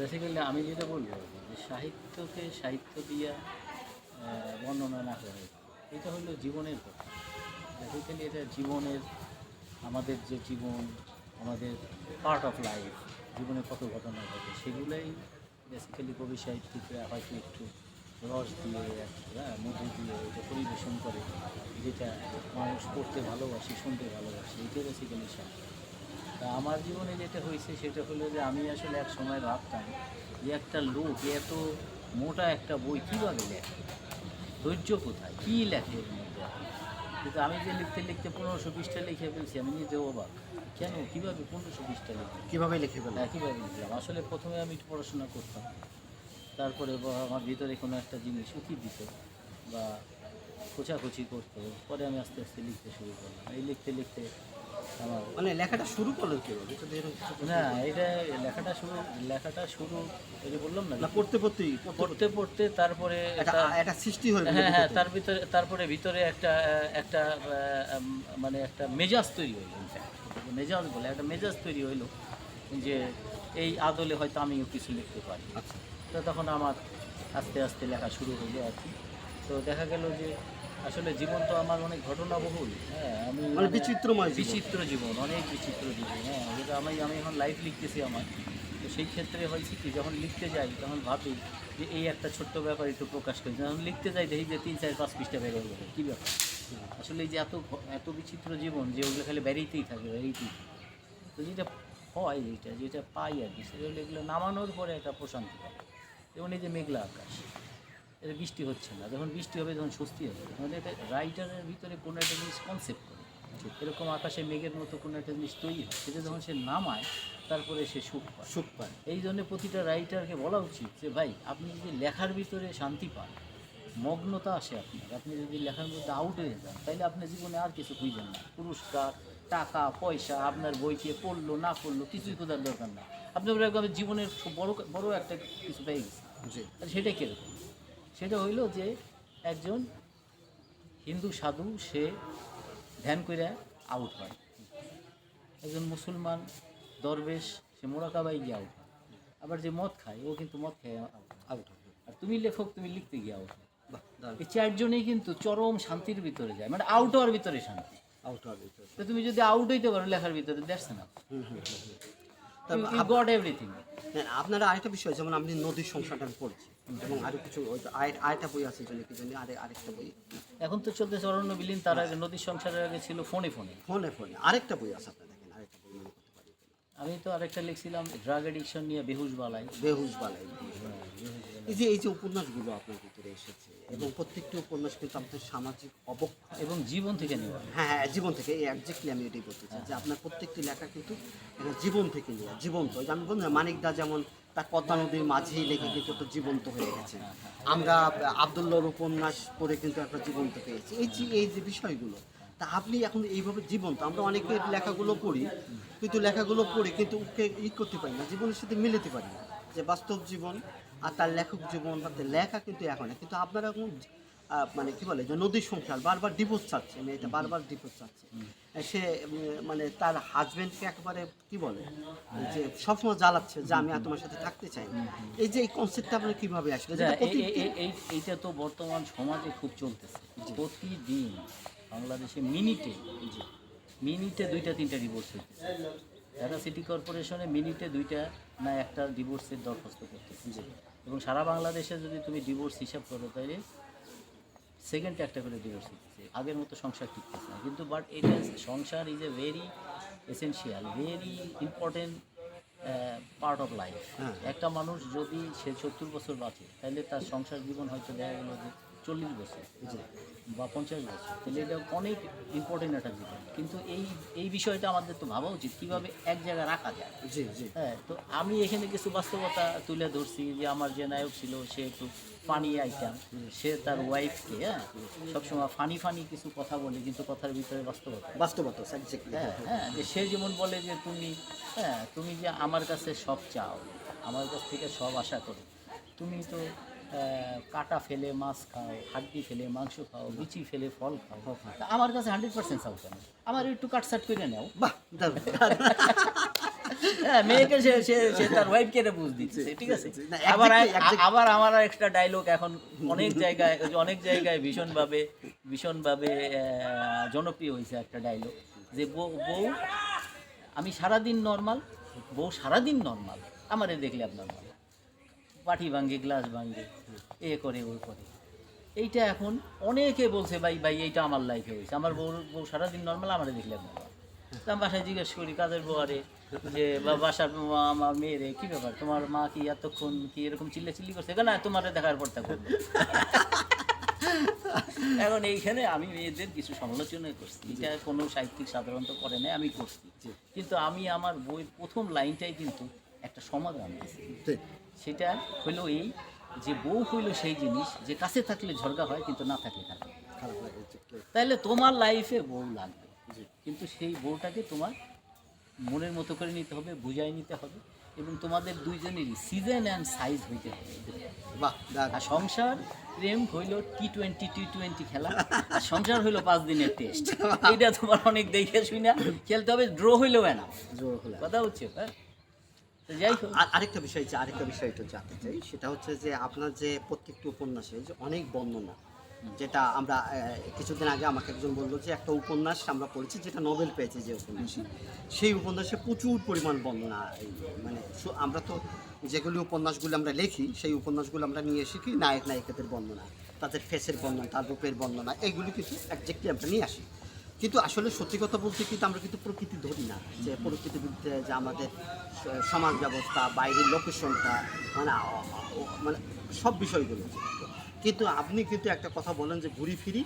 Basically আমি যেটা বলব যে সাহিত্যকে সাহিত্য দিয়া বর্ণনা না করে, এটা হলো জীবনের কথা। বেসিক্যালি এটা জীবনের, আমাদের যে জীবন, আমাদের পার্ট অফ লাইফ জীবনে কত ঘটনা ঘটে, সেগুলোই বেসিক্যালি কবি সাহিত্যিকরা হয়তো একটু রস দিয়ে হ্যাঁ মধু দিয়ে এটা পরিবেশন করে, যেটা মানুষ পড়তে ভালোবাসে, শুনতে ভালোবাসে এটা বেসিক্যালি সাহিত্য। তা আমার জীবনে যেটা হয়েছে সেটা হলো যে আমি আসলে এক সময় ভাবতাম যে একটা লোক এত মোটা একটা বই কীভাবে লেখে? ধৈর্য কোথায়? কী লেখে এর মধ্যে? কিন্তু আমি যে লিখতে লিখতে পনেরোশো পৃষ্ঠা লিখে ফেলছি আমি নিজে অবাক। কেন? কীভাবে পনেরোশো পৃষ্ঠা লিখে কীভাবে লিখে হ্যাঁ কীভাবে লিখলাম। আসলে প্রথমে আমি একটু পড়াশোনা করতাম। তারপরে আমার ভিতরে কোনো একটা জিনিস উকি দিত বা খোঁচাখুচি করতো। পরে আমি আস্তে আস্তে লিখতে শুরু করলাম। এই লিখতে লিখতে মানে লেখাটা শুরু করলেন কীভাবে? না এটা লেখাটা শুরু লেখাটা শুরু এই যে বললাম না? পড়তে পড়তেই পড়তে পড়তে। পড়তে তারপরে একটা সৃষ্টি হয়ে হ্যাঁ হ্যাঁ তার ভিতরে তারপরে ভিতরে একটা একটা মানে একটা মেজাজ তৈরি হইল। মেজাজ বলে একটা মেজাজ তৈরি হইল যে এই আদলে হয়তো আমিও কিছু লিখতে পারি। আচ্ছা। তো তখন আমার আস্তে আস্তে লেখা শুরু হইল আর কি। তো দেখা গেল যে আসলে জীবন তো আমার অনেক ঘটনাবহুল হ্যাঁ আমি মানে বিচিত্রময় বিচিত্র জীবন অনেক বিচিত্র জীবন হ্যাঁ যেটা আমি আমি এখন লাইফ লিখতেছি আমার। তো সেই ক্ষেত্রে হয়েছে কি যখন লিখতে যাই তখন ভাবি যে এই একটা ছোট্ট ব্যাপার একটু প্রকাশ করি। যখন লিখতে যাই দেখি যে তিন চার পাঁচ পৃষ্ঠা বেড়ে গেলো। কী ব্যাপার? আসলে এই যে এত এত বিচিত্র জীবন যে ওগুলো খালি বেরিয়েতেই থাকে বেরিয়েতেই তো যেটা হয় যেটা যেটা পাই আর কি সেগুলো এগুলো নামানোর পরে একটা প্রশান্তি পাই। যেমন এই যে মেঘলা আকাশ। এটা বৃষ্টি হচ্ছে না। যখন বৃষ্টি হবে তখন স্বস্তি হবে। তখন এটা রাইটারের ভিতরে কোনো একটা জিনিস কনসেপ্ট করে। এরকম আকাশে মেঘের মতো কোনো একটা জিনিস তৈরি হয়। সেটা যখন সে নামায় তারপরে সে সুখ পায়। সুখ পায়। এই জন্য প্রতিটা রাইটারকে বলা উচিত যে ভাই আপনি যদি লেখার ভিতরে শান্তি পান মগ্নতা আসে আপনার। আপনি যদি লেখার মধ্যে আউট হয়ে যান তাহলে আপনি জীবনে আর কিছু খুঁজবেন না পুরস্কার টাকা পয়সা আপনার বইকে পড়ল না পড়ল কিছুই খোঁজার দরকার না আপনি জীবনের বড় বড় একটা কিছু পেয়ে গেছে। জি। আর সেটা কীরকম? সেটা হইল যে একজন হিন্দু সাধু সে ধ্যান করে আউট হয়। একজন মুসলমান দরবেশ সে মোরাকাবাই গিয়ে আউট হয়। আবার যে মদ খায় ও কিন্তু মদ খায় আউট হয়। আর তুমি লেখক তুমি লিখতে গিয়ে আউট হয়। এই চারজনেই কিন্তু চরম শান্তির ভিতরে যায়। মানে আউট হওয়ার ভিতরে শান্তি। আউট হবে এটা। তো তুমি যদি আউট হইতে পারো লেখার ভিতরে দেখছে না গট এভরিথিং আপনারা আরেকটা বিষয় যেমন আপনি নদীর সংসারটা পড়ছি এবং আরও কিছু আরেকটা বই আছে জন্য কি জানি আরে আরেকটা বই। এখন তো চলতেছে অরণ্য বিলীন তার আগে নদীর সংসারের আগে ছিল ফোনে ফোনে। ফোনে ফোনে আরেকটা বই আছে আপনার দেখেন আরেকটা বই মনে করতে পারি আমি তো আরেকটা লিখছিলাম ড্রাগ এডিকশন নিয়ে বেহুশ বালাই। বেহুশ বালাই। এই যে এই যে উপন্যাসগুলো আপনার ভিতরে এসেছে এবং প্রত্যেকটি উপন্যাস কিন্তু আপনার সামাজিক অবক্ষয়। এবং জীবন থেকে নেওয়া। হ্যাঁ হ্যাঁ জীবন থেকে এই একজাক্টলি আমি এটাই বলতে চাই যে আপনার প্রত্যেকটি লেখা কিন্তু একটা জীবন থেকে নেওয়া জীবন্ত। ওই যে আমি বললাম মানিক দা যেমন তার পদ্মা নদীর মাঝেই লেখে কিন্তু একটা জীবন্ত হয়ে গেছে। আমরা আবদুল্লাহর উপন্যাস পড়ে কিন্তু একটা জীবন্ত পেয়েছি। এই যে এই যে বিষয়গুলো তা আপনি এখন এইভাবে জীবন তো আমরা অনেকের লেখাগুলো পড়ি কিন্তু লেখাগুলো পড়ে কিন্তু ওকে ই করতে পারি না জীবনের সাথে মিলাতে পারি না। যে বাস্তব জীবন আর তার লেখক জীবন বা তার লেখা কিন্তু এখন না। কিন্তু আপনারা এখন মানে কি বলে যে নদীর সংসার বারবার ডিভোর্স চাচ্ছে মেয়েটা বারবার ডিভোর্স চাচ্ছে। সে মানে তার হাজবেন্ডকে একবারে কি বলে যে সবসময় জ্বালাচ্ছে যে আমি আর তোমার সাথে থাকতে চাই। এই যে এই কনসেপ্টটা আপনার কীভাবে আসবে এইটা তো বর্তমান সমাজে খুব চলতেছে। প্রতিদিন বাংলাদেশে মিনিটে মিনিটে দুইটা তিনটা ডিভোর্স হইতেছে ঢাকা সিটি কর্পোরেশনে মিনিটে দুইটা না একটা ডিভোর্সের দরখাস্ত করতেছে এবং সারা বাংলাদেশে যদি তুমি ডিভোর্স হিসাব করো তাহলে সেকেন্ডে একটা করে ডিভোর্স হচ্ছে। আগের মতো সংসার টিকতেছে না। কিন্তু বাট এটা সংসার is a very essential very important part of life. একটা মানুষ যদি সে সত্তর বছর বাঁচে তাহলে তার সংসার জীবন হয়তো দেখা গেলো যে চল্লিশ বছর বা পঞ্চাশ বছর। তাহলে এটা অনেক ইম্পর্টেন্ট একটা বিষয়। কিন্তু এই এই বিষয়টা আমাদের তো ভাবা উচিত কীভাবে এক জায়গায় রাখা যায়। জি জি। হ্যাঁ তো আমি এখানে কিছু বাস্তবতা তুলে ধরছি যে আমার যে নায়ক ছিল সে একটু ফানি আইটেম সে তার ওয়াইফকে হ্যাঁ সবসময় ফানি ফানি কিছু কথা বলে কিন্তু কথার ভিতরে বাস্তবতা বাস্তবতা হ্যাঁ হ্যাঁ যে সে যেমন বলে যে তুমি হ্যাঁ তুমি যে আমার কাছে সব চাও আমার কাছ থেকে সব আশা করো তুমি তো কাটা ফেলে মাছ খাও হাড্ডি ফেলে মাংস খাও বিচি ফেলে ফল খাও আমার কাছে হান্ড্রেড পার্সেন্ট চাও কেন আমার একটু কাট কাটসাট করে নাও বাহ। হ্যাঁ মেয়েকে সে সে সে তার ওয়াইফকে বুঝ দিচ্ছে ঠিক আছে আবার. আবার আমার একটা ডায়লগ এখন অনেক জায়গায় অনেক জায়গায় ভীষণভাবে ভীষণভাবে জনপ্রিয় হয়েছে একটা ডায়লগ যে বউ বউ আমি সারাদিন নর্মাল বউ সারাদিন নর্মাল আমারে দেখলে আপনার পাটি ভাঙ্গে গ্লাস ভাঙ্গে এ করে ও করে। এইটা এখন অনেকে বলছে ভাই ভাই এইটা আমার লাইফে হয়েছে। আমার বউ বউ সারাদিন নর্মাল আমারে দেখলে নর্মাল তা বাসায় জিজ্ঞেস করি কাজের বোয়ারে যে বা বাসার মা- আমার মেয়েরে কি ব্যাপার? তোমার মা কি এতক্ষণ কি এরকম চিল্লা চিল্লি করছে? না তোমার দেখার পর তা এখন এইখানে আমি মেয়েদের কিছু সমালোচনা করছি। এটা কোনো সাহিত্যিক সাধারণত করে না আমি করছি। কিন্তু আমি আমার বইয়ের প্রথম লাইনটাই কিন্তু একটা সমাধান দিয়েছি। সেটা হলো এই যে বউ হইল সেই জিনিস যে কাছে থাকলে ঝরগা হয় কিন্তু না থাকলে খারাপ। তাহলে তোমার লাইফে বউ লাগবে। কিন্তু সেই বউটাকে তোমার মনের মতো করে নিতে হবে বুঝাই নিতে হবে এবং তোমাদের দুইজনেরই সিজন অ্যান্ড সাইজ হইতে হবে। আর সংসার প্রেম হইল টি টোয়েন্টি টি টোয়েন্টি খেলা আর সংসার হইল পাঁচ দিনের টেস্ট এটা তোমার অনেক দেখে শুই না খেলতে হবে ড্র হইলেও না। কথা হচ্ছে হ্যাঁ? আরেকটা বিষয় যে আরেকটা বিষয় একটু জানতে চাই সেটা হচ্ছে যে আপনার যে প্রত্যেকটি উপন্যাসে যে অনেক বর্ণনা যেটা আমরা কিছুদিন আগে আমাকে একজন বলল যে একটা উপন্যাস আমরা পড়েছি যেটা নোবেল পেয়েছে যে উপন্যাস। সেই উপন্যাসে প্রচুর পরিমাণ বর্ণনা এই মানে আমরা তো যেগুলি উপন্যাসগুলো আমরা লিখি সেই উপন্যাসগুলো আমরা নিয়ে এসি কি নায়ক নায়িকাদের বর্ণনা তাদের ফেসের বর্ণনা তার রূপের বর্ণনা এইগুলি কিছু একজাক্টলি আমরা নিয়ে আসি। কিন্তু আসলে সত্যি কথা বলতে কিন্তু আমরা কিন্তু প্রকৃতি ধরি না। যে প্রকৃতির বিরুদ্ধে যে আমাদের সমাজ ব্যবস্থা, বাইরের লোকেশনটা মানে মানে সব বিষয়গুলো। কিন্তু আপনি কিন্তু একটা কথা বলেন যে ঘুরি ফিরি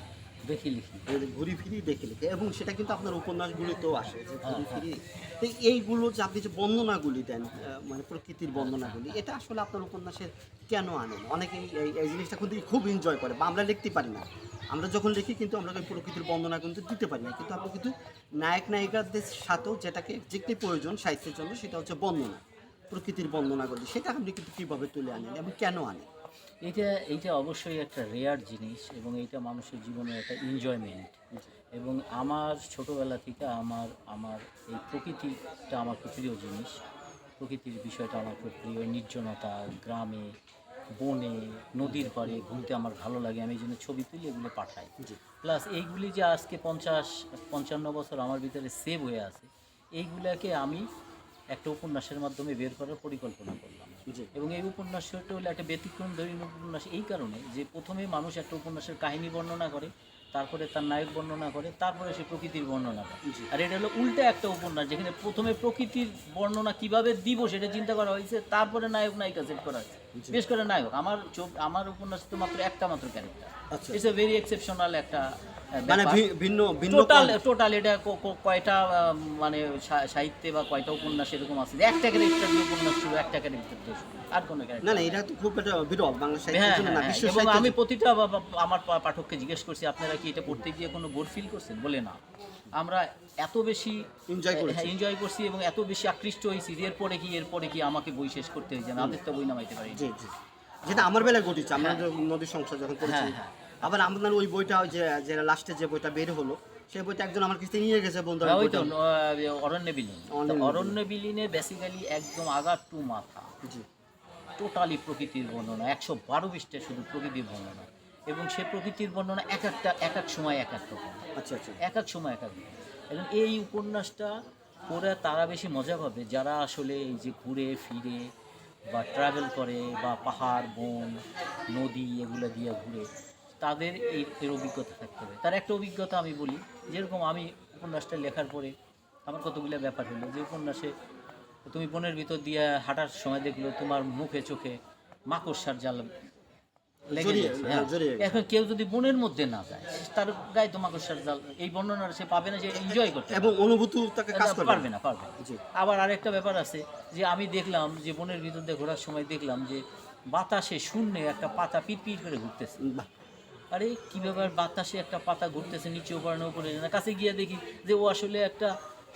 দেখি লিখি। ঘুরি ফিরি দেখে লিখে এবং সেটা কিন্তু আপনার উপন্যাসগুলিতেও আসে যে ঘুরি হ্যাঁ, ফিরি। তো এইগুলো যে আপনি যে বর্ণনাগুলি দেন মানে প্রকৃতির বর্ণনাগুলি এটা আসলে আপনার উপন্যাসের কেন আনেন? অনেকেই এই জিনিসটা কিন্তু খুব এনজয় করে বা আমরা লিখতে পারি না। আমরা যখন লিখি কিন্তু আমরা প্রকৃতির বর্ণনা কিন্তু দিতে পারি না কিন্তু আপনি কিন্তু নায়ক নায়িকাদের সাথেও যেটাকে যেটি প্রয়োজন সাহিত্যের জন্য সেটা হচ্ছে বর্ণনা প্রকৃতির বর্ণনাগুলি সেটা আপনি কিন্তু কীভাবে তুলে আনেন এবং কেন আনেন? এটা এইটা অবশ্যই একটা রেয়ার জিনিস এবং এইটা মানুষের জীবনে একটা এনজয়মেন্ট এবং আমার ছোটোবেলা থেকে আমার আমার এই প্রকৃতিটা আমার খুব প্রিয় জিনিস। প্রকৃতির বিষয়টা আমার খুব প্রিয়। নির্জনতা গ্রামে বনে নদীর পাড়ে ঘুরতে আমার ভালো লাগে। আমি এই জন্য ছবি তুলি এগুলো পাঠাই। প্লাস এইগুলি যে আজকে পঞ্চাশ পঞ্চান্ন বছর আমার ভিতরে সেভ হয়ে আছে এইগুলাকে আমি একটা উপন্যাসের মাধ্যমে বের করার পরিকল্পনা করলাম। এবং এই উপন্যাসটা হলো একটা ব্যতিক্রম ধরীন উপন্যাস এই কারণে যে প্রথমে মানুষ একটা উপন্যাসের কাহিনী বর্ণনা করে তারপরে তার নায়ক বর্ণনা করে তারপরে সে প্রকৃতির বর্ণনা করে। আর এটা হলো উল্টা একটা উপন্যাস যেখানে প্রথমে প্রকৃতির বর্ণনা কীভাবে দিব সেটা চিন্তা করা হয়েছে তারপরে নায়ক নায়িকা সেট করা হয়েছে। বিশেষ করে নায়ক। আমার চোখ আমার উপন্যাস তো মাত্র একটা মাত্র character it's a very exceptional একটা মানে ভিন্ন ভিন্ন টোটাল টোটাল এটা কয়টা মানে সাহিত্যে বা কয়টা উপন্যাস এরকম আছে? একটা উপন্যাস ছিল একটা শুরু, আর কোনো না না এটা তো খুব একটা বিরল বাংলা হ্যাঁ না হ্যাঁ, বিশ্ব আমি প্রতিটা আমার পাঠককে জিজ্ঞেস করছি আপনারা কি এটা পড়তে গিয়ে কোনো বোর ফিল করছেন? বলে না। আমরা এত বেশি Enjoy করেছি। হ্যাঁ এনজয় করছি এবং এত বেশি আকৃষ্ট হয়েছি এরপরে কি এরপরে কি আমাকে বই শেষ করতে হয়েছে? না তো বই নামাইতে পারি যেটা আমার বেলায় ঘটেছে আমরা নদীর সংসার যখন করেছি। হ্যাঁ, হ্যাঁ। আবার আপনার ওই বইটা ওই যে লাস্টে যে বইটা বের হলো সেই বইটা একজন আমার কাছে নিয়ে গেছে বন্ধু হ্যাঁ, ওই তো অরণ্য বিলীন। অরণ্য বিলীন। বেসিক্যালি একদম আগা টু মাথা। জি। টোটালি প্রকৃতির বর্ণনা একশো বারো পৃষ্ঠে শুধু প্রকৃতির বর্ণনা। এবং সে প্রকৃতির বর্ণনা এক একটা এক এক সময় এক এক রকম। আচ্ছা আচ্ছা। এক এক সময় এক এক। এবং এই উপন্যাসটা পড়ে তারা বেশি মজা পাবে যারা আসলে এই যে ঘুরে ফিরে বা ট্রাভেল করে বা পাহাড় বন নদী এগুলো দিয়ে ঘুরে। তাদের এই এর অভিজ্ঞতা থাকতে হবে। তার একটা অভিজ্ঞতা আমি বলি যেরকম আমি উপন্যাসটা লেখার পরে আমার কতগুলো ব্যাপার হলো যে উপন্যাসে তুমি বনের ভিতর দিয়ে হাঁটার সময় দেখল তোমার মুখে চোখে মাকড়সার জাল হ্যাঁ, হ্যাঁ। এখন কেউ যদি বনের মধ্যে না যায় তার গায়ে তো মাকড়সার জাল এই বর্ণনা সে পাবে না যে এনজয় করতে এবং অনুভূতি তাকে কাজ পারবে না পারবে আবার আরেকটা ব্যাপার আছে যে আমি দেখলাম যে বনের ভিতর দিয়ে ঘোরার সময় দেখলাম যে বাতাসে শূন্যে একটা পাতা পিট করে ঘুরতেছে। আরে কি ব্যাপার বাতাসে একটা পাতা ঘুরতেছে নিচে উপরে না উপরে? না কাছে গিয়ে দেখি যে ও আসলে একটা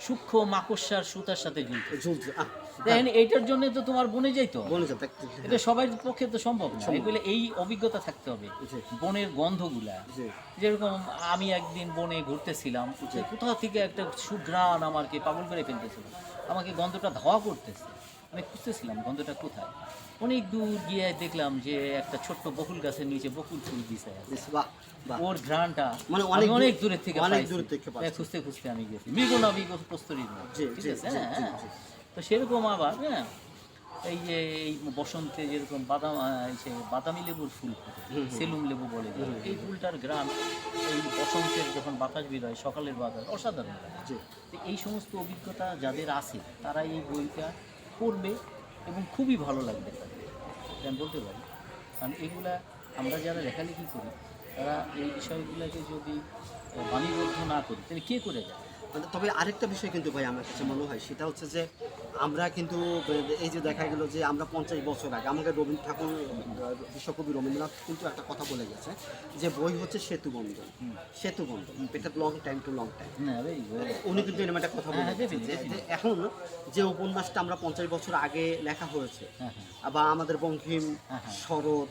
সূক্ষ্ম মাকড়সার সুতার সাথে ঝুলছে ঝুলছে দেখেন এইটার জন্য তো তোমার বনে যাইতো যাতে এটা সবার পক্ষে তো সম্ভব না। এগুলো এই অভিজ্ঞতা থাকতে হবে। বনের গন্ধগুলা। যেরকম আমি একদিন বনে ঘুরতেছিলাম কোথাও থেকে একটা সুঘ্রাণ আমাকে পাগল করে ফেলতেছিল। আমাকে গন্ধটা ধাওয়া করতেছে। আমি খুঁজতেছিলাম গন্ধটা কোথায়। অনেক দূর গিয়ে দেখলাম যে একটা ছোট্ট বকুল গাছের নিচে বকুল ফুল দিছে। ওর ঘ্রাণটা মানে অনেক অনেক দূরের থেকে অনেক। দূর থেকে হ্যাঁ, খুঁজতে খুঁজতে আমি গেছি। মৃগ না মৃগ প্রস্তরীর ঠিক আছে? হ্যাঁ হ্যাঁ। তো সেরকম আবার হ্যাঁ এই যে এই বসন্তে যেরকম বাদাম সে বাদামি লেবুর ফুল সেলুম লেবু বলে এই ফুলটার গ্রাম এই বসন্তের যখন বাতাস বের হয় সকালের বাতাস অসাধারণ এই সমস্ত অভিজ্ঞতা যাদের আছে তারা এই বইটা পড়বে এবং খুবই ভালো লাগবে আমি বলতে পারি। কারণ এগুলা আমরা যারা লেখালেখি করি, তারা এই বিষয়গুলোকে যদি বাণীবদ্ধ না করি, তাহলে কে করে যায়? মানে তবে আরেকটা বিষয় কিন্তু ভাই আমার কাছে মনে হয়, সেটা হচ্ছে যে আমরা কিন্তু এই যে দেখা গেল যে আমরা পঞ্চাশ বছর আগে আমাকে রবীন্দ্র ঠাকুর বিশ্বকবি রবীন্দ্রনাথ কিন্তু একটা কথা বলে গেছে যে বই হচ্ছে সেতু বন্ধন। সেতু বন্ধন। এটা long time to long time উনি কিন্তু এরকম একটা কথা বলে হ্যাঁ, গেছেন যে এখন যে উপন্যাসটা আমরা পঞ্চাশ বছর আগে লেখা হয়েছে হ্যাঁ হ্যাঁ। বা আমাদের বঙ্কিম। শরৎ।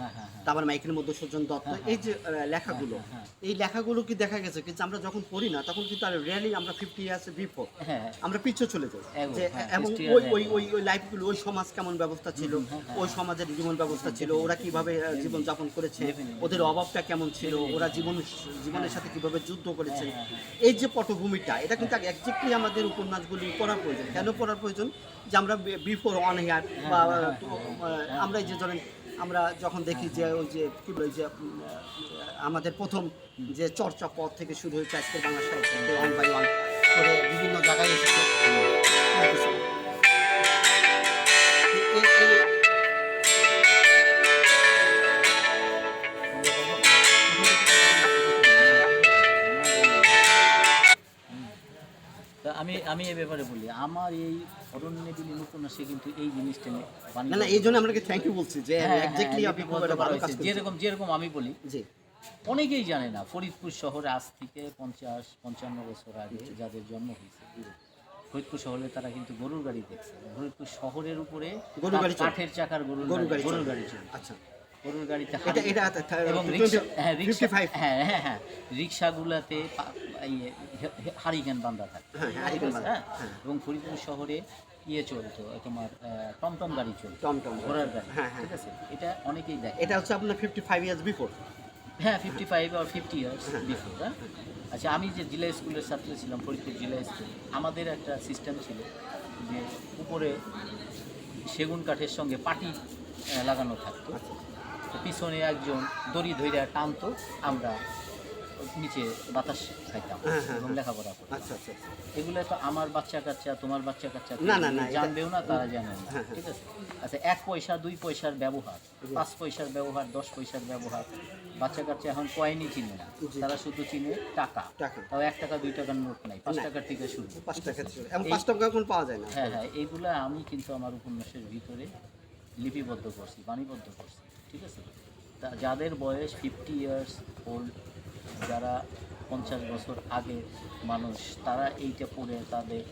তারপর মাইকেল মধুসূদন দত্ত এই যে লেখাগুলো এই লেখাগুলো কি দেখা গেছে কিন্তু আমরা যখন পড়ি না তখন কিন্তু আর রিয়ালি আমরা ফিফটি ইয়ার্স বিফোর আমরা পিছিয়ে চলে যাই। যে এবং ওই ওই ওই ওই লাইফগুলো ওই সমাজ কেমন ব্যবস্থা ছিল? হ্যাঁ, হ্যাঁ, ওই সমাজের জীবন ব্যবস্থা ছিল? ওরা কীভাবে আহ, জীবন যাপন করেছে ওদের অভাবটা কেমন ছিল? ওরা জীবন জীবনের সাথে কীভাবে যুদ্ধ করেছে? হ্যাঁ, হ্যাঁ, এই যে পটভূমিটা এটা কিন্তু একজ্যাক্টলি আমাদের উপন্যাসগুলি পড়ার প্রয়োজন। কেন পড়ার প্রয়োজন? যে আমরা বিফোর অন হেয়ার বা হ্যাঁ, আমরা যে ধরেন আমরা যখন দেখি যে ওই যে কি বলে যে আমাদের প্রথম যে চর্চা পথ থেকে শুরু হয়েছে আজকের বাংলা সাহিত্যে ওয়ান বাই ওয়ান করে বিভিন্ন জায়গায় এসেছে। আমি আমি এই ব্যাপারে বলি আমার এই অরণ্য বিলীন উপন্যাসে কিন্তু এই জিনিসটা নিয়ে না না এই জন্য আপনাকে থ্যাংক ইউ বলছি যে হ্যাঁ, হ্যাঁ, আপনি। করছেন। যেরকম যেরকম আমি বলি জি। অনেকেই জানে না ফরিদপুর শহরে আজ থেকে পঞ্চাশ পঞ্চান্ন বছর আগে যাদের জন্ম হয়েছে ফরিদপুর শহরে তারা কিন্তু গরুর গাড়ি দেখছে। ফরিদপুর শহরের উপরে গরুর গাড়ি। কাঠের চাকার গরুর গরুর গাড়ি গরুর গাড়ি আচ্ছা। গরুর এটা এবং 20 রিক্সা হ্যাঁ রিক্সা 55 হ্যাঁ হ্যাঁ রিক্সাগুলাতে ইয়ে, হারিকেন বান্ধা থাকে। হ্যাঁ, হ্যাঁ, হ্যাঁ। হ্যাঁ। এবং ফরিদপুর শহরে ইয়ে চলতো তোমার টমটম গাড়ি চলতো। টমটম ঘোড়ার গাড়ি। হ্যাঁ। ঠিক আছে? এটা অনেকেই দেখে। এটা হচ্ছে আপনার ফিফটি ফাইভ ইয়ার্স বিফোর হ্যাঁ ফিফটি ফাইভ আর ফিফটি ইয়ার্স বিফোর হ্যাঁ। আচ্ছা আমি যে জেলা স্কুলের ছাত্র ছিলাম ফরিদপুর জেলা স্কুল আমাদের একটা সিস্টেম ছিল যে উপরে সেগুন কাঠের সঙ্গে পাটি লাগানো থাকতো। তো পিছনে একজন দড়ি ধইরা টানতো আমরা নিচে বাতাস খাইতাম হ্যাঁ, হ্যাঁ, এবং লেখাপড়া করতাম। আচ্ছা আচ্ছা আচ্ছা। এগুলো তো আমার বাচ্চা কাচ্চা তোমার বাচ্চা কাচ্চা না, না, না, জানবেও না তারা জানে না। হ্যাঁ, হ্যাঁ। ঠিক আছে? আচ্ছা এক পয়সা দুই পয়সার ব্যবহার পাঁচ পয়সার ব্যবহার দশ পয়সার ব্যবহার বাচ্চা কাচ্চা এখন কয়েনই চিনে না। তারা শুধু চিনে টাকা। টাকা। তাও এক টাকা দুই টাকার নোট নাই পাঁচ টাকার থেকে শুরু। পাঁচ টাকা এবং পাঁচ টাকা এখন পাওয়া যায় না। হ্যাঁ হ্যাঁ এইগুলা আমি কিন্তু আমার উপন্যাসের ভিতরে লিপিবদ্ধ করছি বাণীবদ্ধ করছি। ঠিক আছে? তা যাদের বয়স ফিফটি ইয়ার্স ওল্ড যারা পঞ্চাশ বছর আগে মানুষ, তারা এইটা পড়ে তাদের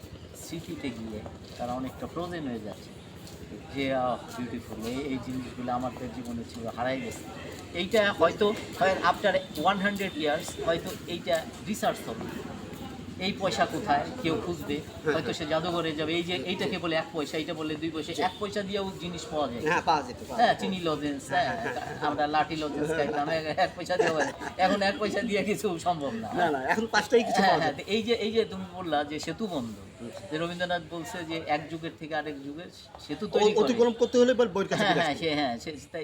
স্মৃতিতে গিয়ে তারা অনেকটা ফ্রোজেন হয়ে যাচ্ছে। যে বিউটিফুল এই এই জিনিসগুলো আমাদের জীবনে ছিল, হারাই গেছে। এইটা হয়তো আফটার ওয়ান হান্ড্রেড ইয়ার্স হয়তো এইটা রিসার্চ হবে। এই পয়সা কোথায়? কেউ খুঁজবে। হয়তো সে জাদুঘরে যাবে। এই যে এইটাকে বলে এক পয়সা এইটা বলে দুই পয়সা এক পয়সা দিয়েও জিনিস পাওয়া যায়। হ্যাঁ পাওয়া যেত হ্যাঁ চিনি লজেন্স হ্যাঁ আমরা লাঠি লজেন্স খাইতাম এক- পয়সা দিয়ে হয়। এখন এক পয়সা দিয়ে কিছু সম্ভব না। না না এখন পাঁচটাই কিছু হ্যাঁ পাওয়া হ্যাঁ যায়। এই যে এই যে তুমি বললা যে সেতু বন্ধ যে রবীন্দ্রনাথ বলছে যে এক যুগের থেকে আরেক যুগের সেতু তৈরি অতিক্রম করতে হলে বইয়ের কাছে হ্যাঁ হ্যাঁ হ্যাঁ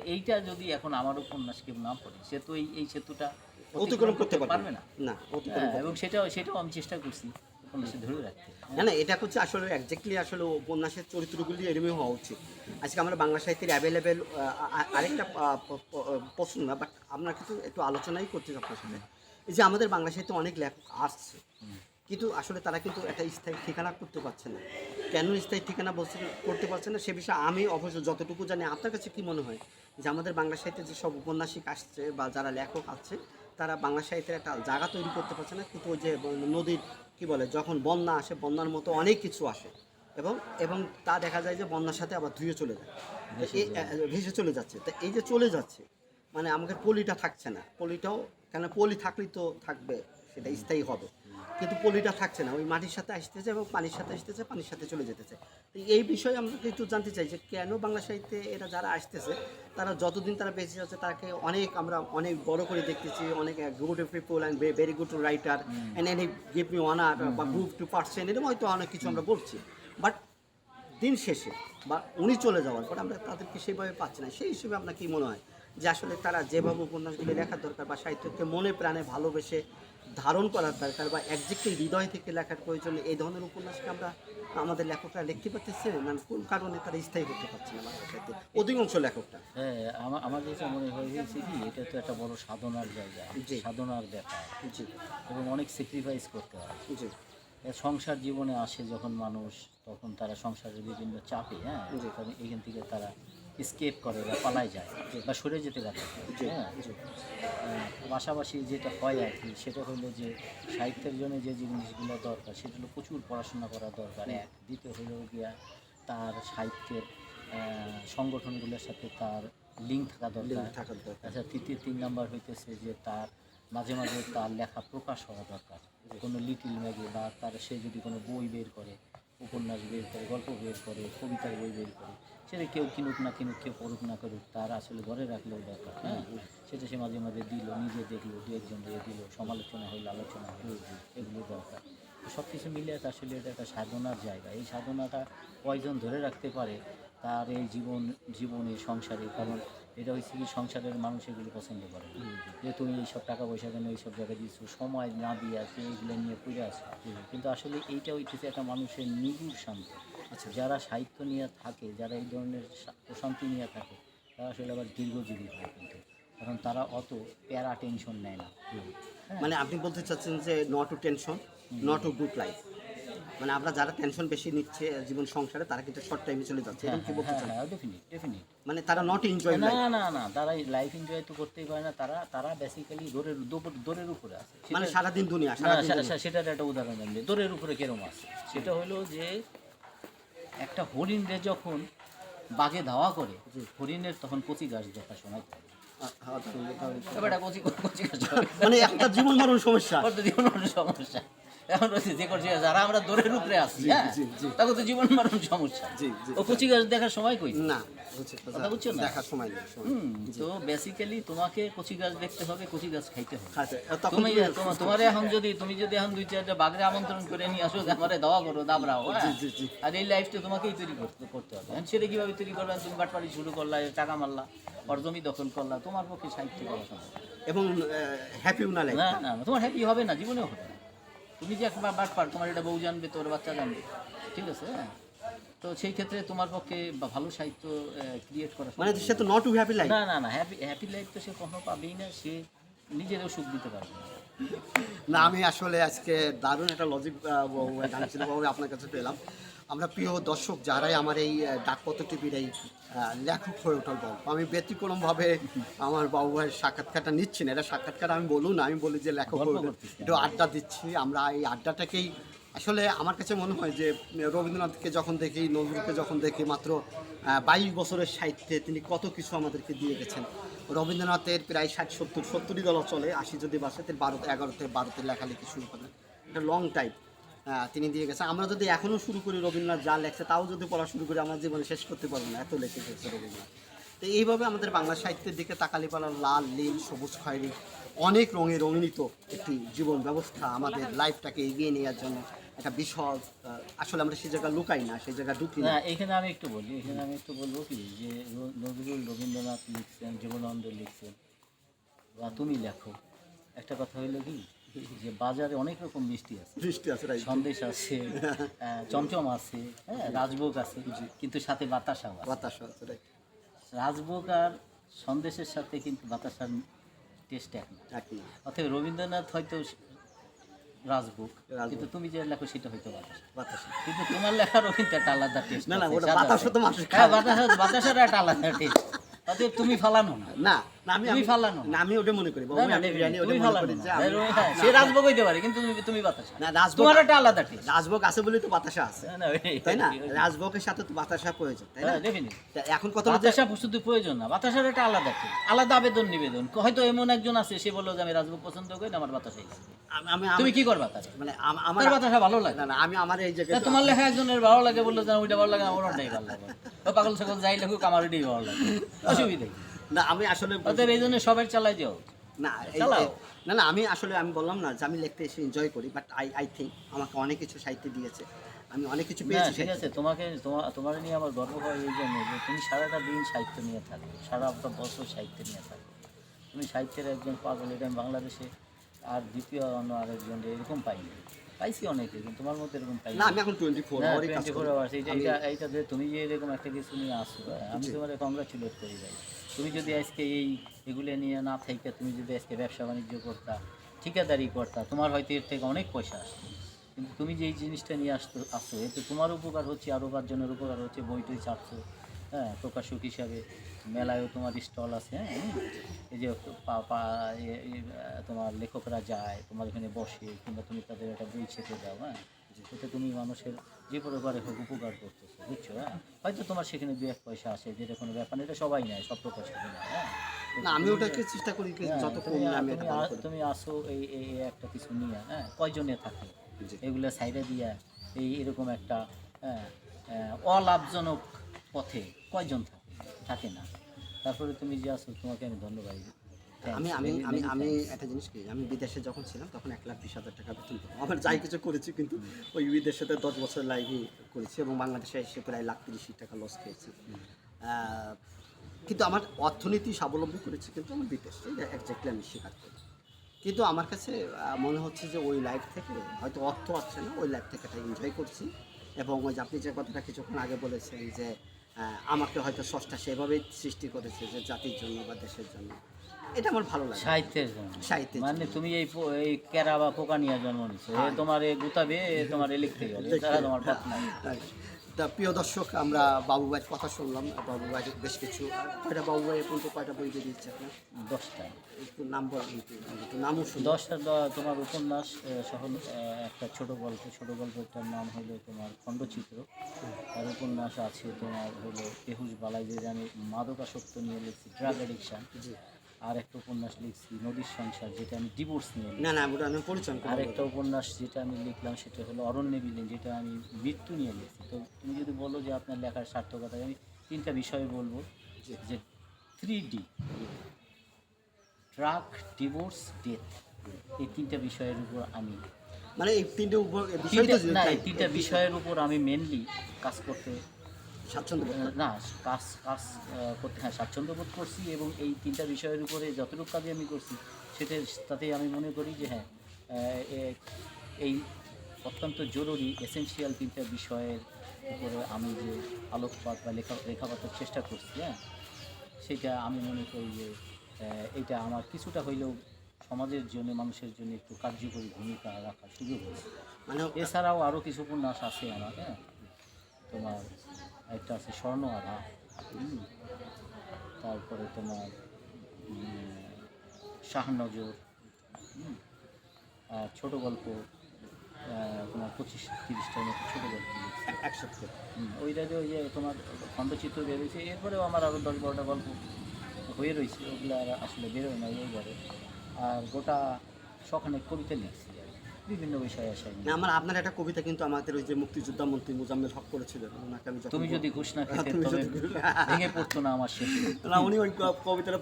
এইটা যদি এখন আমার উপন্যাস কেউ না পড়ে সে তো এই সেতুটা। অতিক্রম করতে পারবে না। না। অতিক্রম হ্যাঁ, এবং সেটাও সেটাও আমি চেষ্টা করছি না না এটা হচ্ছে আসলে একজ্যাক্টলি আসলে উপন্যাসের চরিত্রগুলি এরমই হওয়া উচিত। আজকে আমরা বাংলা সাহিত্যের অ্যাভেলেবেল আরেকটা আহ, প- প- আহ, প্রশ্ন না বাট আমরা কিন্তু একটু আলোচনাই করতে আপনার সাথে। এই যে আমাদের বাংলা সাহিত্যে অনেক লেখক আসছে কিন্তু আসলে তারা কিন্তু একটা স্থায়ী ঠিকানা করতে পারছে না। কেন স্থায়ী ঠিকানা বলছে করতে পারছে না সে বিষয়ে আমি অবশ্য যতটুকু জানি আপনার কাছে কি মনে হয়? যে আমাদের বাংলা সাহিত্যে যে সব উপন্যাসিক আসছে বা যারা লেখক আছে তারা বাংলা সাহিত্যের একটা জায়গা তৈরি করতে পারছে না কিন্তু ওই যে নদীর কি বলে যখন বন্যা আসে বন্যার মতো অনেক কিছু আসে এবং এবং তা দেখা যায় যে বন্যার সাথে আবার ধুয়ে চলে যায়। ভেসে চলে যাচ্ছে। তা এই যে চলে যাচ্ছে মানে আমাদের পলিটা থাকছে না। পলিটাও কেন পলি থাকলেই তো থাকবে সেটা স্থায়ী হবে। কিন্তু পলিটা থাকছে না। ওই মাটির সাথে আসতেছে এবং পানির সাথে আসতেছে পানির সাথে চলে যেতেছে। তো এই বিষয়ে আমরা একটু জানতে চাই যে কেন বাংলা সাহিত্যে এরা যারা আসতেছে তারা যতদিন তারা বেঁচে যাচ্ছে তাকে অনেক আমরা অনেক বড় করে দেখতেছি। অনেক good people and very good writer and any give me honour বা গ্রুপ টু পার্সেন্ট এরকম হয়তো অনেক কিছু আমরা বলছি। বাট দিন শেষে বা উনি চলে যাওয়ার পর আমরা তাদেরকে সেভাবে পাচ্ছি না। সেই হিসেবে আপনার কি মনে হয় যে আসলে তারা যেভাবে উপন্যাসগুলি লেখার দরকার বা সাহিত্যকে মনে প্রাণে ভালোবেসে ধারণ করার দরকার বা একজিক্টলি হৃদয় থেকে লেখার প্রয়োজন এই ধরনের উপন্যাসকে আমরা আমাদের লেখকরা লিখতে পারতেছে না। কোন কারণে তারা স্থায়ী করতে পারছে না বাংলা অধিকাংশ লেখকরা। হ্যাঁ আমার যেটা মনে হয় হয়েছে কি এটা তো একটা বড় সাধনার জায়গা। সাধনার ব্যাপার। জি। এবং অনেক স্যাক্রিফাইস করতে হয়। জি। সংসার জীবনে আসে যখন মানুষ তখন তারা সংসারের বিভিন্ন চাপে হ্যাঁ? এখান থেকে তারা স্কেপ করে বা পালায় যায় বা সরে যেতে পারে। হ্যাঁ? পাশাপাশি যেটা হয় আর কি সেটা হলো যে সাহিত্যের জন্য যে জিনিসগুলো দরকার সেটা হলো প্রচুর পড়াশোনা করা দরকার। এক দ্বিতীয় হলো গিয়া তার সাহিত্যের সংগঠনগুলোর সাথে তার লিঙ্ক থাকা দরকার। আচ্ছা তৃতীয় তিন নাম্বার হইতেছে যে তার মাঝে মাঝে তার লেখা প্রকাশ হওয়া দরকার। কোনো লিটিল ম্যাগে বা তার সে যদি কোনো বই বের করে উপন্যাস বের করে গল্প বের করে কবিতার বই বের করে সেটা কেউ কিনুক না কিনুক কেউ করুক না করুক তার আসলে ঘরে রাখলেও দরকার হ্যাঁ? সেটা সে মাঝে মাঝে দিল নিজে দেখল দু একজন দিয়ে দিল সমালোচনা হইল আলোচনা হইল এগুলো দরকার। সব কিছু মিলে আসলে এটা একটা সাধনার জায়গা। এই সাধনাটা কয়জন ধরে রাখতে পারে? তার এই জীবন জীবনে সংসারে কারণ এটা হচ্ছে কি সংসারের মানুষ এগুলো পছন্দ করে। যে তুমি এইসব টাকা পয়সা কেন এইসব জায়গায় দিচ্ছ সময় না দিয়ে আছে এইগুলো নিয়ে পড়ে আসো কিন্তু আসলে এইটা হইতেছে একটা মানুষের নিগুড় শান্তি। যারা সাহিত্য নিয়ে থাকে যারা এই ধরনের প্রশান্তি নিয়ে থাকে তারা আসলে আবার দীর্ঘজীবী হয় কিন্তু। কারণ তারা অত প্যারা টেনশন নেয় না। হ্যাঁ। মানে আপনি বলতে চাচ্ছেন যে not to tension not to good life মানে আমরা যারা টেনশন বেশি নিচ্ছে জীবন সংসারে তারা কিন্তু শর্ট টাইমে চলে যাচ্ছে। হ্যাঁ এরকম কি বলতে চান? হ্যাঁ ডেফিনিট ডেফিনিট মানে তারা নট এনজয় না না না তারা লাইফ এনজয় তো করতেই পারে না। তারা তারা বেসিক্যালি দৌড়ের দৌড়- দৌড়ের উপরে আছে। মানে সারাদিন দুনিয়া না সারাদিন সে- দুনিয়া। সে- সেটার একটা উদাহরণ দেন। দৌড়ের উপরে কেরম আছে? সেটা হলো যে একটা হরিণরে যখন বাঘে ধাওয়া করে হরিণের তখন কচি গাছ দেখা সময় থাকে। আ- তাহলে- তাহলে- এবার একটা কচি কচি গাছ হবে। মানে একটা জীবন মরণ সমস্যা জীবন মরণ সমস্যা এখন যে করছে যারা আমরা দৌড়ের উপরে আছি হ্যাঁ। তখন তো জীবন মরণ সমস্যা। ও কচি গাছ দেখার সময় কই? না বুঝছি, কথা বুঝছ না? দেখার সময় তো বেসিক্যালি তোমাকে কচি গাছ দেখতে হবে কচি গাছ খাইতে হবে। তুমি তুমি- তোমার এখন যদি তুমি যদি এখন দুই চারটা বাঘরে আমন্ত্রণ করে নিয়ে আসো আমারে দাওয়া করো দাবরাও হ্যাঁ। আর এই লাইফটা তোমাকেই তৈরি করতে হবে। সেটা কীভাবে তৈরি করবে? তুমি বাটপাড়ি শুরু করলা টাকা মারলা ওর জমি দখল করলা তোমার পক্ষে সাহিত্য করা এবং হ্যাপিও না না না না, তোমার হ্যাপি হবে না জীবনেও হবে তুমি যে একবার বাটপার তোমার এটা বউ জানবে তোর বাচ্চা জানবে। ঠিক আছে? হ্যাঁ তো সেই ক্ষেত্রে তোমার পক্ষে ভালো সাহিত্য ক্রিয়েট করা মানে সে তো নট টু হ্যাপি লাইফ না না না হ্যাপি হ্যাপি লাইফ তো সে কখনো পাবেই না সে নিজেরও সুখ দিতে পারবে না। না আমি আসলে আজকে দারুণ একটা লজিক আপনার কাছে পেলাম। আমরা প্রিয় দর্শক যারাই আমার এই ডাকপত্র টিভির এই লেখক হয়ে ওঠার গল্প আমি ব্যতিক্রমভাবে আমার বাবু ভাইয়ের সাক্ষাৎকারটা নিচ্ছি না। এটা সাক্ষাৎকার আমি বলুন না আমি বলি যে লেখক। একটু আড্ডা দিচ্ছি আমরা এই আড্ডাটাকেই আসলে আমার কাছে মনে হয় যে রবীন্দ্রনাথকে যখন দেখি নজরুলকে যখন দেখি মাত্র বাইশ বছরের সাহিত্যে তিনি কত কিছু আমাদেরকে দিয়ে গেছেন। রবীন্দ্রনাথের প্রায় ষাট সত্তর সত্তরই দল চলে আশি যদি বাসে তিনি বারোতে এগারোতে বারোতে লেখালেখি শুরু করেন। এটা লং টাইম তিনি দিয়ে গেছে। আমরা যদি এখনও শুরু করি রবীন্দ্রনাথ, যা লেখছে, তাও যদি পড়া শুরু করি, আমরা জীবনে শেষ করতে পারব না। এত লেখে গেছে রবীন্দ্রনাথ। তো এইভাবে আমাদের বাংলা সাহিত্যের দিকে তাকালি পালার লাল, নীল, সবুজ খয়েরি অনেক রঙে রঙিনিত একটি জীবন ব্যবস্থা আমাদের লাইফটাকে এগিয়ে নেওয়ার জন্য একটা বিশদ আসলে আমরা সেই জায়গায় লুকাই না সেই জায়গায় ঢুকি না। না এখানে আমি একটু বলি, এখানে আমি একটু বলব কি, যে নজরুল রবীন্দ্রনাথ লিখছেন জীবনানন্দ লিখছেন, বা তুমি লেখো। একটা কথা হইল কি যে বাজারে অনেক রকম মিষ্টি আছে। দৃষ্টি আছে সন্দেশ আছে চমচম আছে হ্যাঁ রাজভোগ আছে কিন্তু সাথে বাতাসাও আছে। বাতাস আছে রাইট রাজভোগ আর সন্দেশের সাথে কিন্তু বাতাসার টেস্ট এক না অতএব রবীন্দ্রনাথ হয়তো রাজভোগ। কিন্তু তুমি যে লেখো সেটা হয়তো বাতাস। বাতাস। কিন্তু তোমার লেখারও কিন্তু একটা আলাদা টেস্ট না, না, ওটা বাতাসও তো মানুষ হ্যাঁ বাতাস বাতাসের একটা আলাদা টেস্ট অতএব তুমি ফালানো না। না আমি আমি ফালানো। না আমি ওটা মনে করি বাবু না, না, আমি definitely, ওটা মনে করি না। যে আমি না, সে রাজভোগ হইতে পারে কিন্তু তুমি- তুমি বাতাসা। না রাজভোগ তোমার একটা আলাদা টেস্ট রাজভোগ আছে বলেই তো বাতাসা আছে। না, না, ওই- তাই না? রাজভোগের সাথে তো বাতাসা প্রয়োজন তাই না? definitely। তা এখন কথা বাতাসা শুধু প্রয়োজন না বাতাসার একটা আলাদা taste, আলাদা আবেদন নিবেদন। হয়তো এমন একজন আছে সে বলল যে আমি রাজভোগ পছন্দ করি না আমার বাতাসাই আমি আমি তুমি কি করবা তার মানে আমার বাতাসা ভালো লাগে? না না আমি আমার এই জায়গায় তোমার লেখা একজনের ভালো লাগে বলল যে ওইটা ভালো লাগে আমার ওটাই ভালো লাগে। পাগল ছাগল যাই লেখুক আমার ওইটাই ভালো লাগে। অসুবিধা? না আমি আসলে অতএব এই জন্য সবের চালাই যাও। না চালাও। না না আমি আসলে আমি বললাম না যে আমি লিখতে এসে এনজয় করি বাট আই আই থিঙ্ক আমাকে অনেক কিছু সাহিত্য দিয়েছে। আমি অনেক কিছু পেয়েছি ঠিক আছে তোমাকে তোমার নিয়ে আমার গর্ব হয় এই জন্য যে তুমি সারাটা দিন সাহিত্য নিয়ে থাকো সারা একটা বছর সাহিত্য নিয়ে থাকো। তুমি সাহিত্যের একজন পাগল এটা বাংলাদেশে আর দ্বিতীয় অন্য আরেকজন এরকম পাইনি। পাইছি অনেকে কিন্তু তোমার মতো এরকম পাইনি। না আমি এখন টোয়েন্টি ফোর না আওয়ারই কাজ টোয়েন্টি ফোর করি আওয়ার্স এইটা এইটা এইটা যে তুমি যে এরকম একটা কিছু নিয়ে আসো আমি তোমার কংগ্রাচুলেট করি ভাই। তুমি যদি আজকে এই এগুলো নিয়ে না থাইকে, তুমি যদি আজকে ব্যবসা বাণিজ্য করতা, ঠিকাদারি করতা, তোমার হয়তো এর থেকে অনেক পয়সা আসতো কিন্তু তুমি যে এই জিনিসটা নিয়ে আসতো আসছো এতে তোমার উপকার হচ্ছে আরও পাঁচজনের উপকার হচ্ছে বই টই চাপছো হ্যাঁ প্রকাশক হিসাবে, মেলায়ও তোমার স্টল আছে হ্যাঁ। এই যে তোমার লেখকরা যায়, তোমার এখানে বসে, কিংবা তুমি তাদের একটা বই ছেপে দাও হ্যাঁ এতে তুমি মানুষের যে প্রকারে হোক উপকার করতেছো বুঝছ? হ্যাঁ? হয়তো তোমার সেখানে দু এক পয়সা আসে যেটা কোনো ব্যাপার না এটা সবাই নেয় সব প্রকাশক নেয় হ্যাঁ? না আমি ওটাকে চেষ্টা করি হ্যাঁ, যত তুমি আমি আসো এই এই একটা কিছু নিয়ে হ্যাঁ? কয়জনে থাকে? এগুলো সাইডে দিয়া এই এরকম একটা হ্যাঁ, অলাভজনক পথে কয়জন থাকে? থাকে না। তারপরে তুমি যে আসো তোমাকে আমি ধন্যবাদ আমি আমি আমি আমি একটা জিনিস কি আমি বিদেশে যখন ছিলাম তখন এক লাখ বিশ হাজার টাকা বেতন পেতাম। আমার যাই কিছু করেছি কিন্তু ওই বিদেশে তো দশ বছর লাইভই করেছি এবং বাংলাদেশে এসে প্রায় লাখ তিরিশ টাকা লস খেয়েছি। কিন্তু আমার অর্থনীতি স্বাবলম্বী করেছে কিন্তু আমার বিদেশ একজাক্টলি আমি স্বীকার করি। কিন্তু আমার কাছে মনে হচ্ছে যে ওই লাইফ থেকে হয়তো অর্থ আসছে না ওই লাইফ থেকে একটা এনজয় করছি। এবং ওই যে আপনি যে কথাটা কিছুক্ষণ আগে বলেছেন যে আমাকে হয়তো ষষ্ঠা সেভাবেই সৃষ্টি করেছে যে জাতির জন্য বা দেশের জন্য। এটা আমার ভালো লাগে। সাহিত্যের জন্য। সাহিত্যের মানে তুমি এই এই কেরা বা পোকা নিয়ে জন্ম নিচ্ছ এ তোমার এ গুতাবে এ তোমার এ লিখতে হবে তারা তোমার পথ নাই তা প্রিয় দর্শক আমরা বাবু ভাইয়ের কথা শুনলাম। বাবু ভাই বেশ কিছু। কয়টা বাবু ভাই পর্যন্ত কয়টা বই দিয়ে দিচ্ছে আপনার? দশটা। একটু নাম বলেন নামও শুনুন। দশটা তোমার উপন্যাস সহ একটা ছোট গল্প। ছোট গল্পটার নাম হলো তোমার খণ্ডচিত্র। আর উপন্যাস আছে তোমার হলো বেহুশ বালাই যে আমি মাদকাসক্ত নিয়ে লিখছি ড্রাগ অ্যাডিকশন। জি। আর একটা উপন্যাস লিখছি নদীর সংসার যেটা আমি ডিভোর্স নিয়ে না না ওটা আমি পরিচয় আর একটা উপন্যাস যেটা আমি লিখলাম সেটা হলো অরণ্যে বিলীন যেটা আমি মৃত্যু নিয়ে লিখছি। তো তুমি যদি বলো যে আপনার লেখার সার্থকতা আমি তিনটা বিষয় বলব। যে three D truck divorce death এই তিনটা বিষয়ের উপর আমি মানে এই তিনটে উপর তিনটা বিষয়ের উপর আমি মেনলি কাজ করতে স্বাচ্ছন্দ্য না কাজ কাজ করতে হ্যাঁ স্বাচ্ছন্দ্য বোধ করছি এবং এই তিনটা বিষয়ের উপরে যতটুকু কাজে আমি করছি সেটা তাতেই আমি মনে করি যে হ্যাঁ এই অত্যন্ত জরুরি এসেনশিয়াল তিনটা বিষয়ের উপরে আমি যে আলোকপাত বা লেখা লেখাপাতের চেষ্টা করছি হ্যাঁ সেটা আমি মনে করি যে এটা আমার কিছুটা হইলেও সমাজের জন্য মানুষের জন্য একটু কার্যকরী ভূমিকা রাখার সুযোগ হয়েছে। মানে এছাড়াও আরও কিছু উপন্যাস আছে আমার হ্যাঁ তোমার একটা আছে স্বর্ণ আধা তারপরে তোমার শাহনজর আর ছোটো গল্প তোমার পঁচিশ তিরিশটার মতো ছোটো গল্প লিখছি। এক- একশো করে। হুম, ওইটা যে ওই যে তোমার খণ্ডচিত্র বেরোয়েছে এরপরেও আমার আরও দশ বারোটা গল্প হয়ে রয়েছে ওগুলো আর আসলে বেরোয় না এইবারে আর গোটা সখানে কবিতা লিখছি। বিভিন্ন বিষয় আসে না আমার আপনার একটা কবিতা কিন্তু আমাদের ওই যে মুক্তিযোদ্ধা মন্ত্রী মুজাম্মেল হক করেছিলেন ওনাকে আমি তুমি যদি ঘুষ না খেতে ভেঙে পড়তো না আমার শেষ। না উনি ওই কবিতাটা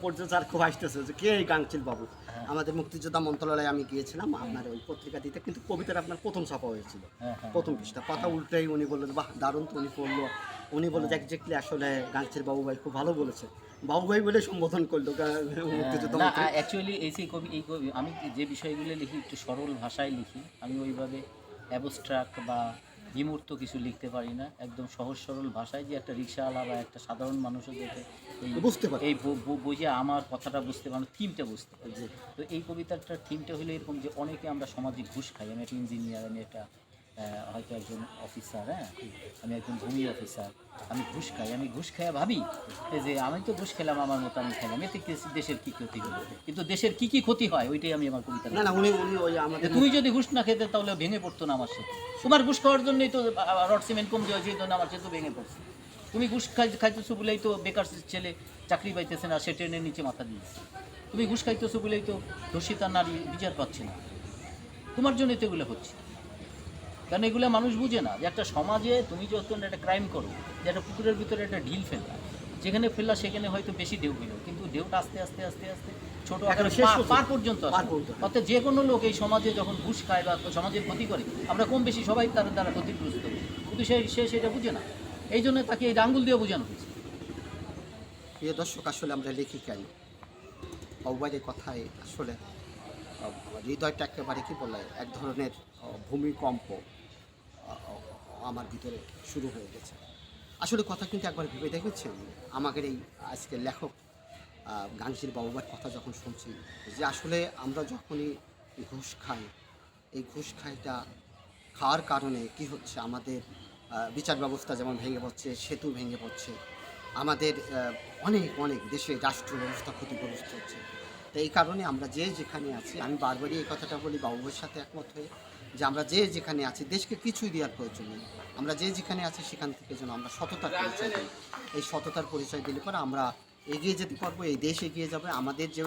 খুব হাসতেছে যে কে এই গাংচিল বাবু? হ্যাঁ। আমাদের মুক্তিযোদ্ধা মন্ত্রণালয়ে আমি গিয়েছিলাম আপনার ওই পত্রিকা দিতে কিন্তু কবিতাটা আপনার প্রথম ছাপা হয়েছিল হ্যাঁ হ্যাঁ প্রথম পৃষ্ঠা। কথা উল্টেই উনি বললেন বাহ দারুণ তো উনি করল উনি বলল যে একজাক্টলি আসলে গাংচিল বাবু ভাই খুব ভালো বলেছে। বাবু ভাই বলে সম্বোধন করল না অ্যাকচুয়ালি এই সেই কবি এই কবি আমি যে বিষয়গুলো লিখি একটু সরল ভাষায় লিখি আমি ওইভাবে অ্যাবস্ট্রাক্ট বা বিমূর্ত কিছু লিখতে পারি না একদম সহজ সরল ভাষায় যে একটা রিক্সাওয়ালা বা একটা সাধারণ মানুষও যাতে এই বুঝতে পারে। এই বুঝে আমার কথাটা বুঝতে পারে থিমটা বুঝতে পারে। তো এই কবিতাটার থিমটা হলো এরকম যে অনেকে আমরা সমাজে ঘুষ খাই আমি একটা ইঞ্জিনিয়ার আমি একটা হয়তো একজন অফিসার হ্যাঁ? আমি একজন ভূমি অফিসার আমি ঘুষ খাই আমি ঘুষ খাইয়া ভাবি যে আমি তো ঘুষ খেলাম আমার মতো আমি খেলাম। এতে দেশের কি ক্ষতি হলো? কিন্তু দেশের কি কি ক্ষতি হয় ওইটাই আমি আমার কবিতা না না উনি উনি ওই আমাদের তুমি যদি ঘুষ না খেতে তাহলে ভেঙে পড়তো না আমার সাথে তোমার ঘুষ খাওয়ার জন্যই তো রড সিমেন্ট কম হয়েছে এই জন্য আমার সাথে ভেঙে পড়ছে। তুমি ঘুষ খাই খাইতেছো বলেই তো বেকার ছেলে চাকরি পাইতেছে না সে ট্রেনের নিচে মাথা দিয়েছে। তুমি ঘুষ খাইতেছো বলেই তো ধর্ষিতা নারী বিচার পাচ্ছে না। তোমার জন্যই তো এগুলো হচ্ছে। কারণ এগুলো মানুষ বুঝে না যে একটা সমাজে তুমি যখন একটা ক্রাইম করো যে একটা পুকুরের ভিতরে একটা ঢিল ফেললা যেখানে ফেললা সেখানে হয়তো বেশি ঢেউ পেল কিন্তু ঢেউটা আস্তে আস্তে আস্তে আস্তে ছোট একেবারে আকারে শেষ পার পর্যন্ত। অর্থাৎ যে কোনো লোক এই সমাজে যখন ঘুষ খায় বা সমাজের ক্ষতি করে আমরা কম বেশি সবাই তার দ্বারা ক্ষতিগ্রস্ত। হই। কিন্তু সে সে সেটা বুঝে না। এই জন্য তাকে এই আঙ্গুল দিয়ে বোঝানো হয়েছে। প্রিয় দর্শক আসলে আমরা লিখি কেন অবাইরের কথায় আসলে হৃদয়টা একেবারে কি বলে এক ধরনের ভূমিকম্প। আমার ভিতরে শুরু হয়ে গেছে। আসলে কথা কিন্তু একবার ভেবে দেখেছেন? আমাদের এই আজকের লেখক গাংশির বাবুবার কথা যখন শুনছি, যে আসলে আমরা যখনই ঘুষ খাই, এই ঘুষ খাইটা খাওয়ার কারণে কি হচ্ছে? আমাদের বিচার ব্যবস্থা যেমন ভেঙে পড়ছে, সেতু ভেঙে পড়ছে, আমাদের অনেক অনেক দেশে রাষ্ট্র ব্যবস্থা ক্ষতিগ্রস্ত হচ্ছে। তো এই কারণে আমরা যে যেখানে আছি, আমি বারবারই এই কথাটা বলি বাবুর সাথে একমত হয়ে যে আমরা যে যেখানে আছি, দেশকে কিছুই দেওয়ার প্রয়োজন নেই। আমরা যে যেখানে আছি, সেখান থেকে যেন আমরা সততার পরিচয় দিই। এই সততার পরিচয় দিলে পরে আমরা এগিয়ে যেতে পারব, এই দেশ এগিয়ে যাবে। আমাদের যে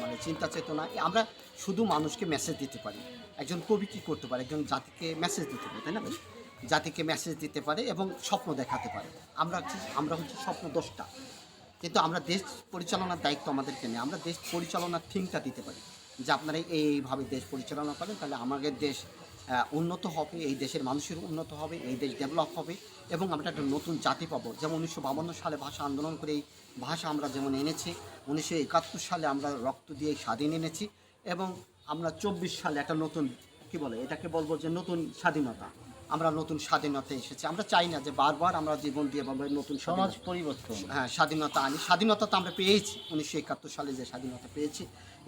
মানে চিন্তা চেতনা আমরা শুধু মানুষকে মেসেজ দিতে পারি। একজন কবি কী করতে পারে? একজন জাতিকে মেসেজ দিতে পারে, তাই না ভাই? জাতিকে মেসেজ দিতে পারে এবং স্বপ্ন দেখাতে পারে। আমরা হচ্ছে আমরা হচ্ছে স্বপ্ন দোষটা। কিন্তু আমরা দেশ পরিচালনার দায়িত্ব আমাদেরকে নেই। আমরা দেশ পরিচালনার থিমটা দিতে পারি। যে আপনারা এই এইভাবে দেশ পরিচালনা করেন, তাহলে আমাদের দেশ উন্নত হবে, এই দেশের মানুষের উন্নত হবে, এই দেশ ডেভেলপ হবে এবং আমরা একটা নতুন জাতি পাবো। যেমন উনিশশো বাবান্ন সালে ভাষা আন্দোলন করে এই ভাষা আমরা যেমন এনেছি, উনিশশো একাত্তর সালে আমরা রক্ত দিয়ে স্বাধীন এনেছি এবং আমরা চব্বিশ সালে একটা নতুন, কি বলে, এটাকে বলব যে নতুন স্বাধীনতা। আমরা নতুন স্বাধীনতা এসেছি। আমরা চাই না যে বারবার আমরা জীবন দিয়ে নতুন সমাজ পরিবর্তন। হ্যাঁ স্বাধীনতা আনি। স্বাধীনতা তো আমরা পেয়েছি। উনিশশো একাত্তর সালে যে স্বাধীনতা পেয়েছি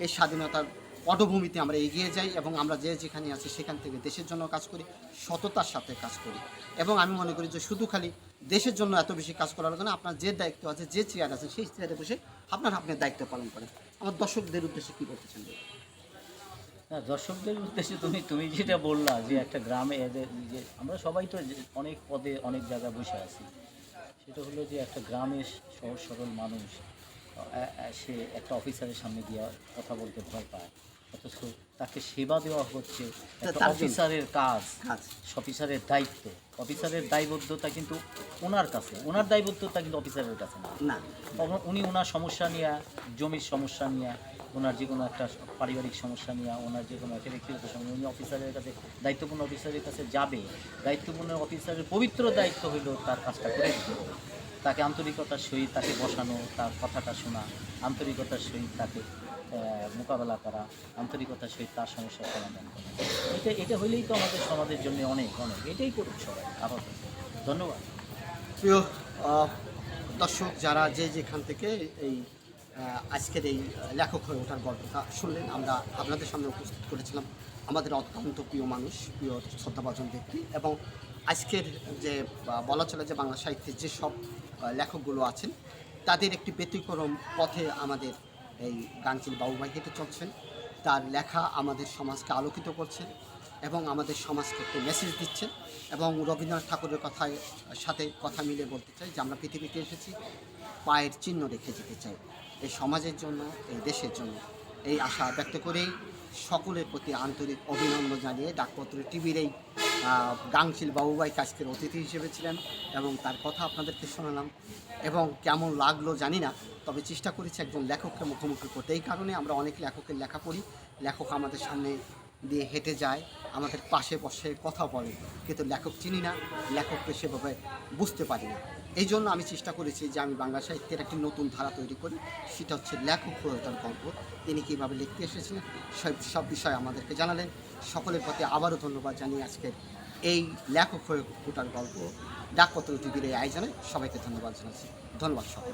এই স্বাধীনতার পটভূমিতে আমরা এগিয়ে যাই এবং আমরা যে যেখানে আছি সেখান থেকে দেশের জন্য কাজ করি সততার সাথে কাজ করি। এবং আমি মনে করি যে শুধু খালি দেশের জন্য এত বেশি কাজ করার জন্য আপনার যে দায়িত্ব আছে যে চেয়ার আছে সেই চেয়ারে বসে আপনার আপনার দায়িত্ব পালন করেন। আমার দর্শকদের উদ্দেশ্যে কী করতে চান? হ্যাঁ দর্শকদের উদ্দেশ্যে তুমি তুমি যেটা বললা যে একটা গ্রামে এদের যে আমরা সবাই তো অনেক পদে অনেক জায়গায় বসে আছি। সেটা হলো যে একটা গ্রামের সহজ সরল মানুষ সে একটা অফিসারের সামনে গিয়ে কথা বলতে ভয় পায়। অথচ তাকে সেবা দেওয়া হচ্ছে অফিসারের কাজ অফিসারের দায়িত্ব। অফিসারের দায়বদ্ধতা কিন্তু ওনার কাছে ওনার দায়বদ্ধতা কিন্তু অফিসারের কাছে না। না। তখন উনি ওনার সমস্যা নিয়ে জমির সমস্যা নিয়ে ওনার যে কোনো একটা পারিবারিক সমস্যা নিয়ে, ওনার যে কোনো একটা ব্যক্তিগত সমস্যা উনি অফিসারের কাছে, দায়িত্বপূর্ণ অফিসারের কাছে যাবে। দায়িত্বপূর্ণ অফিসারের পবিত্র দায়িত্ব হইল তার কাজটা করে দিতে তাকে আন্তরিকতার সহিত তাকে বসানো, তার কথাটা শোনা, আন্তরিকতার সহিত তাকে মোকাবেলা করা, আন্তরিকতার সহিত তার সমস্যার সমাধান করা। এটা এটা হইলেই তো আমাদের সমাজের জন্য অনেক অনেক। এটাই করুক সবাই, আপাতত। ধন্যবাদ। প্রিয় দর্শক যারা যে যেখান থেকে এই আজকের এই লেখক হয়ে ওঠার গল্পটা শুনলেন। আমরা আপনাদের সামনে উপস্থিত করেছিলাম আমাদের অত্যন্ত প্রিয় মানুষ, প্রিয় শ্রদ্ধাভাজন ব্যক্তি এবং আজকের যে বলা চলে যে বাংলা সাহিত্যের যেসব লেখকগুলো আছেন, তাদের একটি ব্যতিক্রম পথে আমাদের এই গাংচিল বাবুভাই হেঁটে চলছেন। তার লেখা আমাদের সমাজকে আলোকিত করছেন এবং আমাদের সমাজকে একটি মেসেজ দিচ্ছেন এবং রবীন্দ্রনাথ ঠাকুরের কথায়, সাথে কথা মিলে বলতে চাই যে আমরা পৃথিবীতে এসেছি, পায়ের চিহ্ন রেখে যেতে চাই। এই সমাজের জন্য, এই দেশের জন্য এই আশা ব্যক্ত করেই সকলের প্রতি আন্তরিক অভিনন্দন জানিয়ে ডাকপত্র টিভির এই গাংশিল বাবুবাই কাজকের অতিথি হিসেবে ছিলেন এবং তার কথা আপনাদেরকে শোনালাম এবং কেমন লাগল জানি না, তবে চেষ্টা করেছি একজন লেখককে মুখোমুখি করতে। এই কারণে আমরা অনেক লেখকের লেখা পড়ি। লেখক আমাদের সামনে দিয়ে হেঁটে যায়, আমাদের পাশে বসে কথা বলে। কিন্তু লেখক চিনি না, লেখককে সেভাবে বুঝতে পারি না এই জন্য আমি চেষ্টা করেছি যে আমি বাংলা সাহিত্যের একটি নতুন ধারা তৈরি করি। সেটা হচ্ছে লেখক তার গল্প। তিনি কীভাবে লিখতে এসেছিলেন, সব সব বিষয় আমাদেরকে জানালেন। সকলের প্রতি আবারও ধন্যবাদ জানিয়ে আজকের এই লেখক হয়ে ওঠার গল্প ডাকপত্র টিভির এই আয়োজনে সবাইকে ধন্যবাদ জানাচ্ছি। ধন্যবাদ সকল